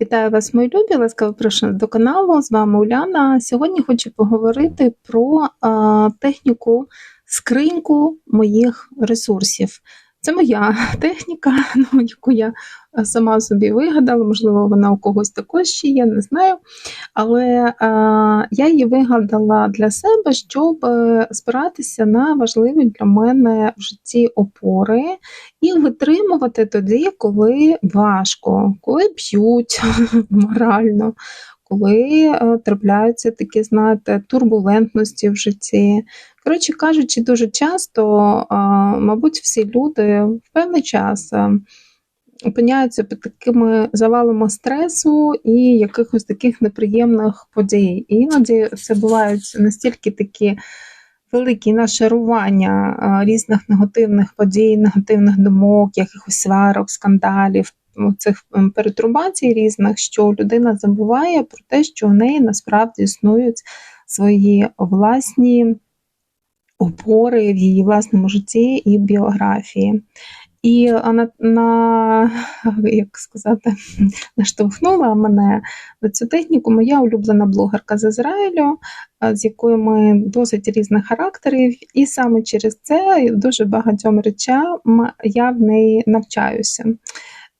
Вітаю вас, мої любі! Ласкаво прошу до каналу. З вами Уляна. Сьогодні хочу поговорити про техніку скриньку моїх ресурсів. Це моя техніка, ну, яку я сама собі вигадала, можливо, вона у когось також ще є, не знаю. Але а, я її вигадала для себе, щоб е, спиратися на важливі для мене в житті опори і витримувати тоді, коли важко, коли б'ють морально. Коли е, трапляються такі, знаєте, турбулентності в житті. Коротше кажучи, дуже часто, е, мабуть, всі люди в певний час е, опиняються під такими завалами стресу і якихось таких неприємних подій. І іноді це бувають настільки такі великі нашарування різних негативних подій, негативних думок, якихось сварок, скандалів. Цих перетрубацій різних, що людина забуває про те, що в неї насправді існують свої власні опори в її власному житті і біографії. І на, на як сказати, наштовхнула мене на цю техніку моя улюблена блогерка з Ізраїлю, з якою ми досить різних характерів, і саме через це дуже багатьом речам я в неї навчаюся.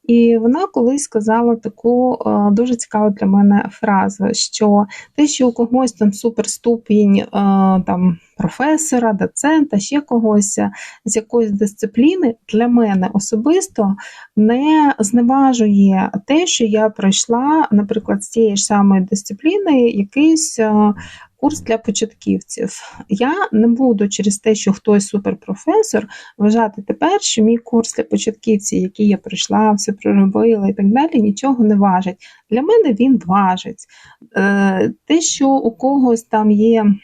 І вона колись сказала таку дуже цікаву для мене фразу, що те, що у когось там суперступінь там професора, доцента, ще когось з якоїсь дисципліни, для мене особисто не зневажує те, що я пройшла, наприклад, з тієї ж самої дисципліни якийсь курс для початківців. Я не буду через те, що хтось суперпрофесор, вважати тепер, що мій курс для початківців, який я пройшла, все проробила і так далі, нічого не важить. Для мене він важить. Е, те, що у когось там є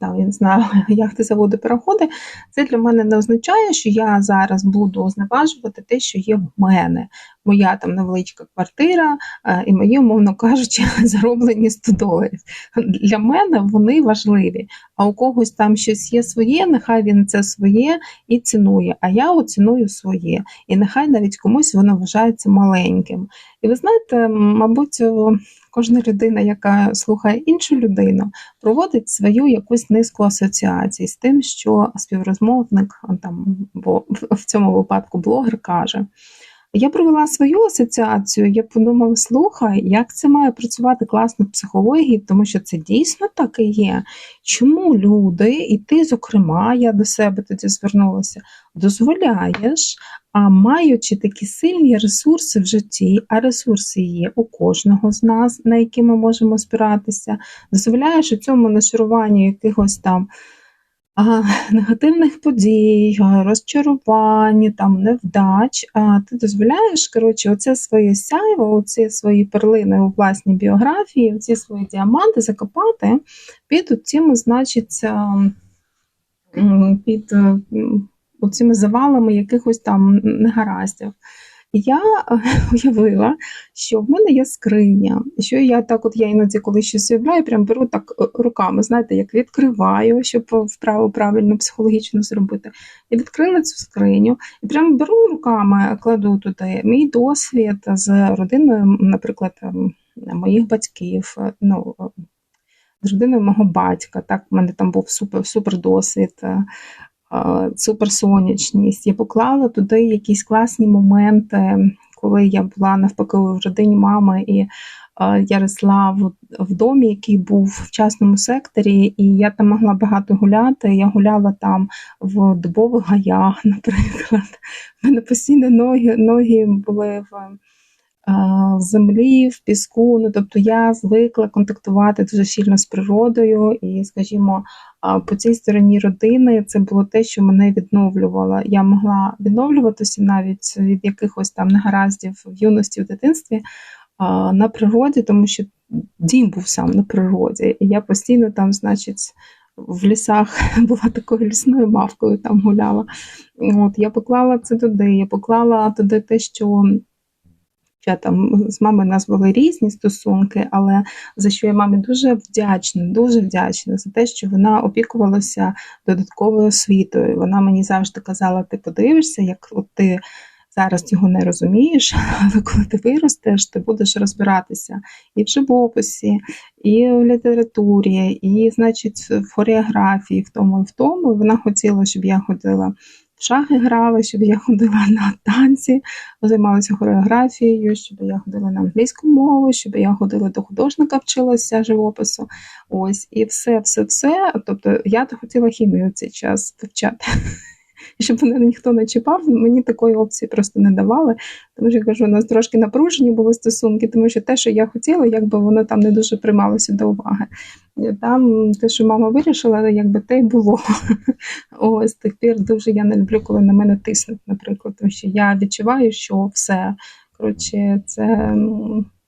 там, я не знаю, як ти заводи переходи, це для мене не означає, що я зараз буду зневажувати те, що є в мене. Моя там невеличка квартира е, і мої, умовно кажучи, зароблені 100 доларів. Для мене вони важливі. А у когось там щось є своє, нехай він це своє і цінує. А я оціную своє. І нехай навіть комусь воно вважається маленьким. І ви знаєте, мабуть, кожна людина, яка слухає іншу людину, проводить свою якусь низку асоціацій з тим, що співрозмовник там, бо в цьому випадку блогер каже. Я провела свою асоціацію, я подумала, слухай, як це має працювати класно в психології, тому що це дійсно так і є. Чому люди, і ти, зокрема, я до себе тоді звернулася, дозволяєш, а маючи такі сильні ресурси в житті, а ресурси є у кожного з нас, на які ми можемо спиратися, дозволяєш у цьому нашаруванню якихось там негативних подій, розчарувань, там, невдач, ти дозволяєш коротше, оце своє сяйво, оці свої перлини у власній біографії, оці свої діаманти закопати під цими, значить, під цими завалами якихось там негараздів я уявила, що в мене є скриня, що я так, от я іноді, коли щось уявляю, прям беру так е, руками, знаєте, як відкриваю, щоб вправо правильно психологічно зробити. Я відкрила цю скриню і прям беру руками, кладу туди мій досвід з родиною, наприклад, ем, моїх батьків. Е, ну, з родиною мого батька, так, в мене там був супер супер досвід, е, суперсонячність. Я поклала туди якісь класні моменти, коли я була навпаки в родині мами, і я росла в, в домі, який був в частному секторі, і я там могла багато гуляти. Я гуляла там в дубових гаях, наприклад. У мене постійно ноги, ноги були в в землі, в піску. Ну, Тобто я звикла контактувати дуже сильно з природою, і, скажімо, по цій стороні родини це було те, що мене відновлювало. Я могла відновлюватися навіть від якихось там негараздів в юності в дитинстві на природі, тому що дім був сам на природі. І я постійно там, значить, в лісах була такою лісною мавкою, там гуляла. От, Я поклала це туди, я поклала туди те, що я там з мамою нас були різні стосунки, але за що я мамі дуже вдячна, дуже вдячна за те, що вона опікувалася додатковою освітою. Вона мені завжди казала: ти подивишся, як от ти Зараз цього не розумієш, але коли ти виростеш, ти будеш розбиратися і в живописі, і в літературі, і, значить, в хореографії, в тому і в тому. Вона хотіла, щоб я ходила шахи грала, щоб я ходила на танці, займалася хореографією, щоб я ходила на англійську мову, щоб я ходила до художника, вчилася живопису. Ось, і все, все, все. Тобто я хотіла хімію в цей час вивчати. І щоб мене ніхто не чіпав, мені такої опції просто не давали. Тому що я кажу, у нас трошки напружені були стосунки, тому що те, що я хотіла, якби воно там не дуже приймалося до уваги. Там те, що мама вирішила, якби те й було. Ось пір дуже я не люблю, коли на мене тиснуть, наприклад, тому що я відчуваю, що все коротше, це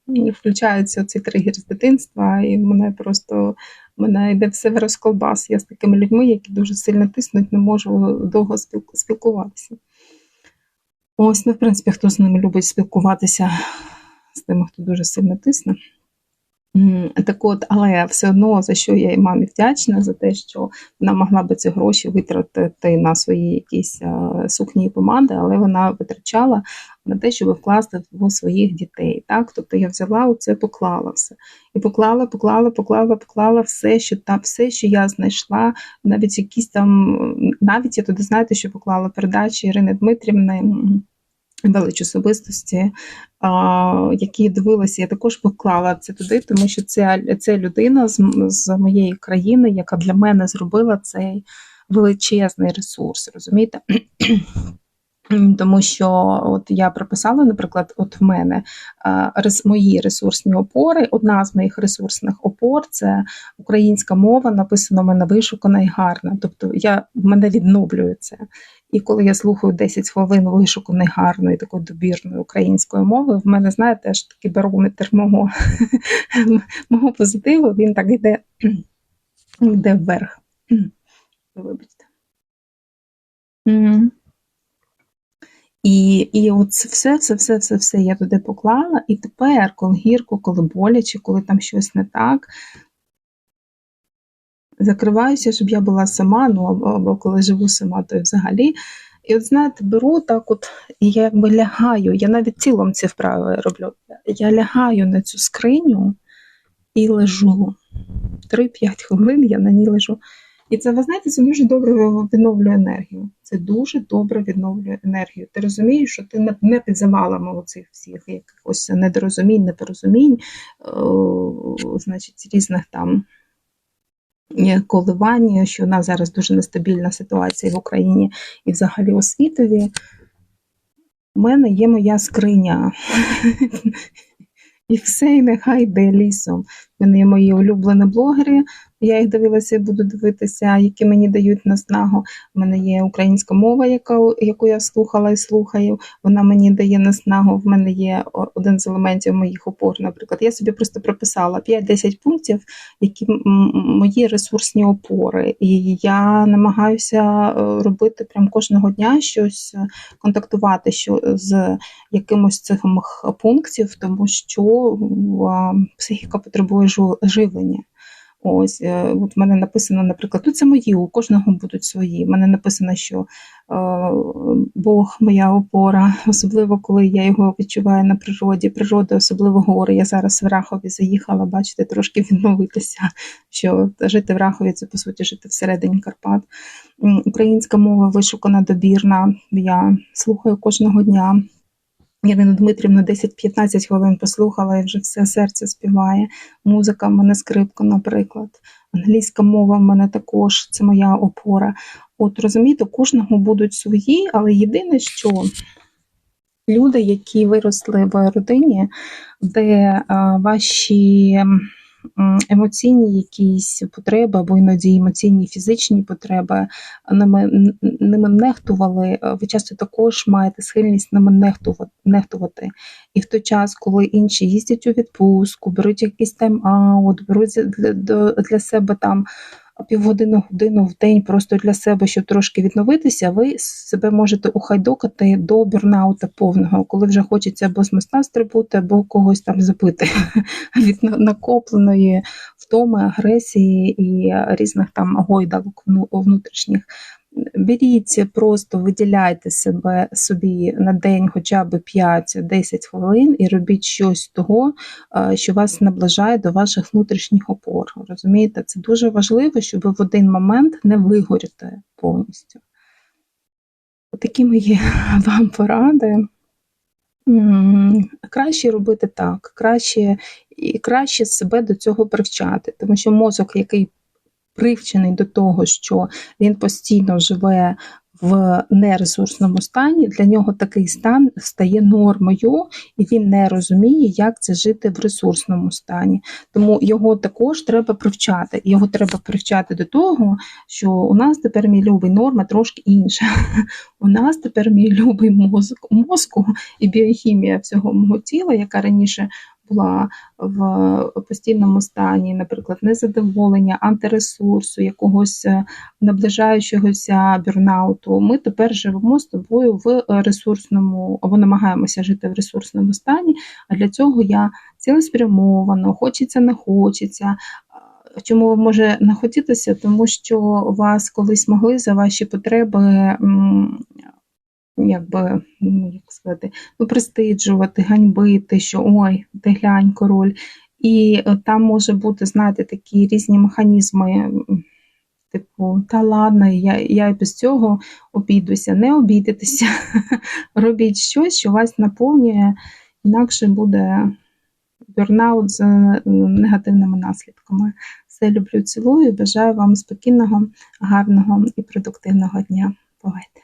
включається цей тригер з дитинства, і мене просто мене йде все в розколбас. Я з такими людьми, які дуже сильно тиснуть, не можу довго спілкуватися. Ось, ну, в принципі, хто з ними любить спілкуватися з тими, хто дуже сильно тисне. Так от, але все одно за що я і мамі вдячна, за те, що вона могла би ці гроші витратити на свої якісь сукні і помади, але вона витрачала на те, щоб вкласти в своїх дітей. Так? Тобто я взяла оце, поклала все. І поклала, поклала, поклала, поклала все, що там, все, що я знайшла, навіть якісь там, навіть я туди знаєте, що поклала передачі Ірини Дмитрівни велич особистості, які дивилася, я також поклала це туди, тому що це це людина з, з моєї країни, яка для мене зробила цей величезний ресурс, розумієте? Тому що от я прописала, наприклад, от в мене рес, мої ресурсні опори. Одна з моїх ресурсних опор це українська мова, написано в мене вишукана і гарна. Тобто я в мене відновлює це. І коли я слухаю 10 хвилин вишуканої гарної, такої добірної української мови, в мене, знаєте, аж такий барометр мого мого позитиву, він так йде, йде вверх. Вибачте. І і от все, все, все, все, все я туди поклала. І тепер, коли гірко, коли боляче, коли там щось не так, закриваюся, щоб я була сама, ну або, або коли живу сама, то й взагалі. І от знаєте, беру так, от і я якби лягаю, я навіть цілом ці вправи роблю. Я лягаю на цю скриню і лежу. 3-5 хвилин я на ній лежу. І це, ви знаєте, це дуже добре відновлює енергію. Це дуже добре відновлює енергію. Ти розумієш, що ти не під завалами оцих всіх якихось недорозумінь, непорозумінь, о, значить, різних там коливання, що у нас зараз дуже нестабільна ситуація в Україні і взагалі у світові. У мене є моя скриня. І все, і нехай йде лісом. Мене мої улюблені блогери, я їх дивилася і буду дивитися, які мені дають наснагу. У мене є українська мова, яка, яку я слухала і слухаю. Вона мені дає наснагу. В мене є один з елементів моїх опор. Наприклад, я собі просто прописала 5-10 пунктів, які мої ресурсні опори. І я намагаюся е, робити прям кожного дня щось, е, контактувати що з якимось цих пунктів, тому що психіка потребує живлення. Ось е, от в мене написано, наприклад, тут це мої, у кожного будуть свої. У мене написано, що е, Бог моя опора, особливо коли я його відчуваю на природі. Природа, особливо гори. Я зараз в Рахові заїхала, бачите, трошки відновитися. Що жити в Рахові це по суті жити всередині Карпат. Українська мова вишукана добірна. Я слухаю кожного дня. Ірину Дмитрівну 10-15 хвилин послухала і вже все серце співає. Музика в мене скрипка, наприклад. Англійська мова в мене також, це моя опора. От розумієте, кожного будуть свої, але єдине, що люди, які виросли в родині, де а, ваші емоційні якісь потреби, або іноді емоційні фізичні потреби, ними, ними нехтували, ви часто також маєте схильність ними нехтувати. І в той час, коли інші їздять у відпустку, беруть якийсь тайм-аут, беруть для, себе там півгодини годину в день просто для себе, щоб трошки відновитися, ви себе можете ухайдокати до бюрнаута повного, коли вже хочеться або з моста стрибути, або когось там забити від накопленої втоми, агресії і різних там гойдалок внутрішніх. Беріть, просто виділяйте себе собі на день хоча б 5-10 хвилин і робіть щось того, е, що вас наближає до ваших внутрішніх опор. Розумієте, це дуже важливо, щоб в один момент не вигоріти повністю. Такі мої вам поради. Краще робити так, краще і краще себе до цього привчати, тому що мозок, який привчений до того, що він постійно живе в нересурсному стані, для нього такий стан стає нормою, і він не розуміє, як це жити в ресурсному стані. Тому його також треба привчати. Його треба привчати до того, що у нас тепер мій любий норма трошки інша. У нас тепер мій любий мозок мозку і біохімія всього мого тіла, яка раніше була в постійному стані, наприклад, незадоволення, антиресурсу, якогось е, наближаючогося бюрнауту. Ми тепер живемо з тобою в ресурсному, або намагаємося жити в ресурсному стані. А для цього я цілеспрямовано, хочеться, не хочеться. Чому ви може не хотітися? Тому що вас колись могли за ваші потреби якби, ну, як сказати, ну, пристиджувати, ганьбити, що ой, ти глянь, король. І е, там може бути, знаєте, такі різні механізми, типу, та ладно, я я без цього обійдуся, не обійдетеся, робіть щось, що вас наповнює, інакше буде бюрнаут з негативними наслідками. Все люблю, цілую, бажаю вам спокійного, гарного і продуктивного дня. Бувайте!